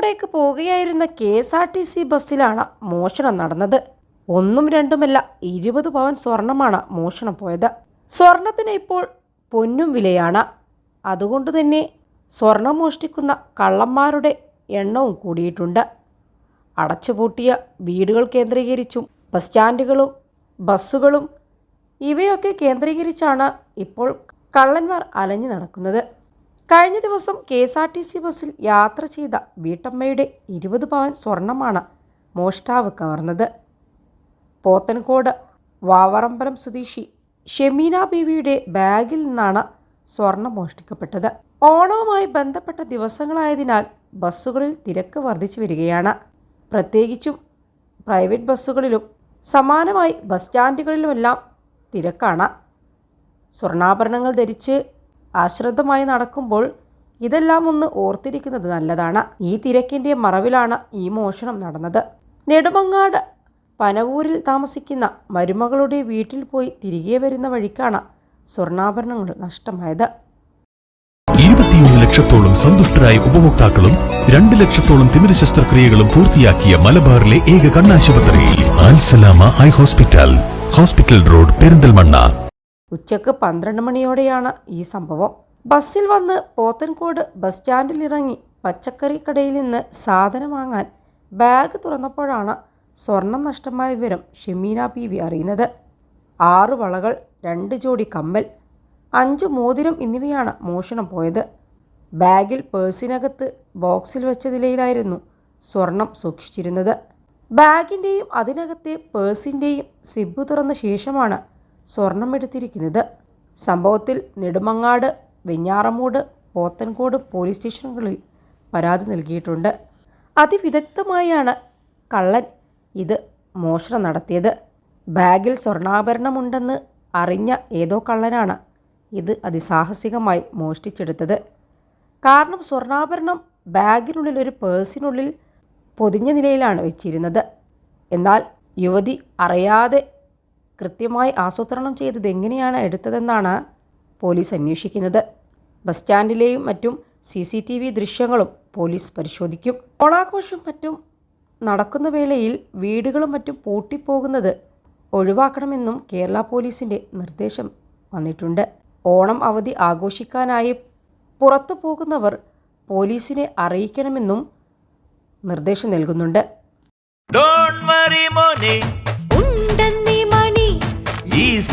പോത്തൻകോടേക്ക് പോകുകയായിരുന്ന K S R T C ബസ്സിലാണ് മോഷണം നടന്നത്. ഒന്നും രണ്ടുമല്ല ഇരുപത് പവൻ സ്വർണമാണ് മോഷണം പോയത്. സ്വർണത്തിന് ഇപ്പോൾ പൊന്നും വിലയാണ്. അതുകൊണ്ട് തന്നെ സ്വർണം മോഷ്ടിക്കുന്ന കള്ളന്മാരുടെ എണ്ണവും കൂടിയിട്ടുണ്ട്. അടച്ചുപൂട്ടിയ വീടുകൾ കേന്ദ്രീകരിച്ചും ബസ് സ്റ്റാൻഡുകളും ബസ്സുകളും ഇവയൊക്കെ കേന്ദ്രീകരിച്ചാണ് ഇപ്പോൾ കള്ളന്മാർ അലഞ്ഞു നടക്കുന്നത്. കഴിഞ്ഞ ദിവസം K S R T C ബസ്സിൽ യാത്ര ചെയ്ത വീട്ടമ്മയുടെ ഇരുപത് പവൻ സ്വർണമാണ് മോഷ്ടാവ് കവർന്നത്. പോത്തൻകോട് വാവറമ്പലം സ്വദേശി ഷെമീന ബീവിയുടെ ബാഗിൽ നിന്നാണ് സ്വർണം മോഷ്ടിക്കപ്പെട്ടത്. ഓണവുമായി ബന്ധപ്പെട്ട ദിവസങ്ങളായതിനാൽ ബസ്സുകളിൽ തിരക്ക് വർദ്ധിച്ചു വരികയാണ്. പ്രത്യേകിച്ചും പ്രൈവറ്റ് ബസ്സുകളിലും സമാനമായി ബസ് സ്റ്റാൻഡുകളിലുമെല്ലാം തിരക്കാണ്. സ്വർണാഭരണങ്ങൾ ധരിച്ച് അശ്രദ്ധമായി നടക്കുമ്പോൾ ഇതെല്ലാം ഒന്ന് ഓർത്തിരിക്കുന്നത് നല്ലതാണ്. ഈ തിരക്കിന്റെ മറവിലാണ് ഈ മോഷണം നടന്നത്. നെടുമങ്ങാട് പനവൂരിൽ താമസിക്കുന്ന മരുമകളുടെ വീട്ടിൽ പോയി തിരികെ വരുന്ന വഴിക്കാണ് സ്വർണാഭരണങ്ങൾ നഷ്ടമായത്. ഇരുപത്തിയൊന്ന് ലക്ഷത്തോളം സന്തുഷ്ടരായ ഉപഭോക്താക്കളും രണ്ട് ലക്ഷത്തോളം തിമിര ശസ്ത്രക്രിയകളും പൂർത്തിയാക്കിയ മലബാറിലെ ഏക കണ്ണാശുപത്രി ഹോസ്പിറ്റൽ. Hospital road Perinthalmanna. ഉച്ചയ്ക്ക് പന്ത്രണ്ട് മണിയോടെയാണ് ഈ സംഭവം. ബസ്സിൽ വന്ന് പോത്തൻകോട് ബസ് സ്റ്റാൻഡിൽ ഇറങ്ങി പച്ചക്കറി കടയിൽ നിന്ന് സാധനം വാങ്ങാൻ ബാഗ് തുറന്നപ്പോഴാണ് സ്വർണം നഷ്ടമായ വിവരം ഷെമീന ബീവി അറിയുന്നത്. ആറ് വളകൾ രണ്ട് ജോഡി കമ്മൽ അഞ്ച് മോതിരം എന്നിവയാണ് മോഷണം പോയത്. ബാഗിൽ പേഴ്സിനകത്ത് ബോക്സിൽ വെച്ച നിലയിലായിരുന്നു സ്വർണം സൂക്ഷിച്ചിരുന്നത്. ബാഗിന്റെയും അതിനകത്തെ പേഴ്സിന്റെയും സിബ് തുറന്ന ശേഷമാണ് സ്വർണം എടുത്തിരിക്കുന്നത്. സംഭവത്തിൽ നെടുമങ്ങാട് വെഞ്ഞാറമൂട് പോത്തൻകോട് പോലീസ് സ്റ്റേഷനുകളിൽ പരാതി നൽകിയിട്ടുണ്ട്. അതിവിദഗ്ധമായാണ് കള്ളൻ ഇത് മോഷണം നടത്തിയത്. ബാഗിൽ സ്വർണാഭരണമുണ്ടെന്ന് അറിഞ്ഞ ഏതോ കള്ളനാണ് ഇത് അതിസാഹസികമായി മോഷ്ടിച്ചെടുത്തത്. കാരണം സ്വർണാഭരണം ബാഗിനുള്ളിൽ ഒരു പേഴ്സിനുള്ളിൽ പൊതിഞ്ഞ നിലയിലാണ് വെച്ചിരുന്നത്. എന്നാൽ യുവതി അറിയാതെ കൃത്യമായി ആസൂത്രണം ചെയ്തത് എങ്ങനെയാണ് എടുത്തതെന്നാണ് പോലീസ് അന്വേഷിക്കുന്നത്. ബസ് സ്റ്റാൻഡിലെയും മറ്റും സി സി ടി വി ദൃശ്യങ്ങളും പോലീസ് പരിശോധിക്കും. ഓണാഘോഷം മറ്റും നടക്കുന്ന വേളയിൽ വീടുകളും മറ്റും പൂട്ടിപ്പോകുന്നത് ഒഴിവാക്കണമെന്നും കേരള പോലീസിന്റെ നിർദ്ദേശം വന്നിട്ടുണ്ട്. ഓണം അവധി ആഘോഷിക്കാനായി പുറത്തു പോകുന്നവർ പോലീസിനെ അറിയിക്കണമെന്നും നിർദ്ദേശം നൽകുന്നുണ്ട്.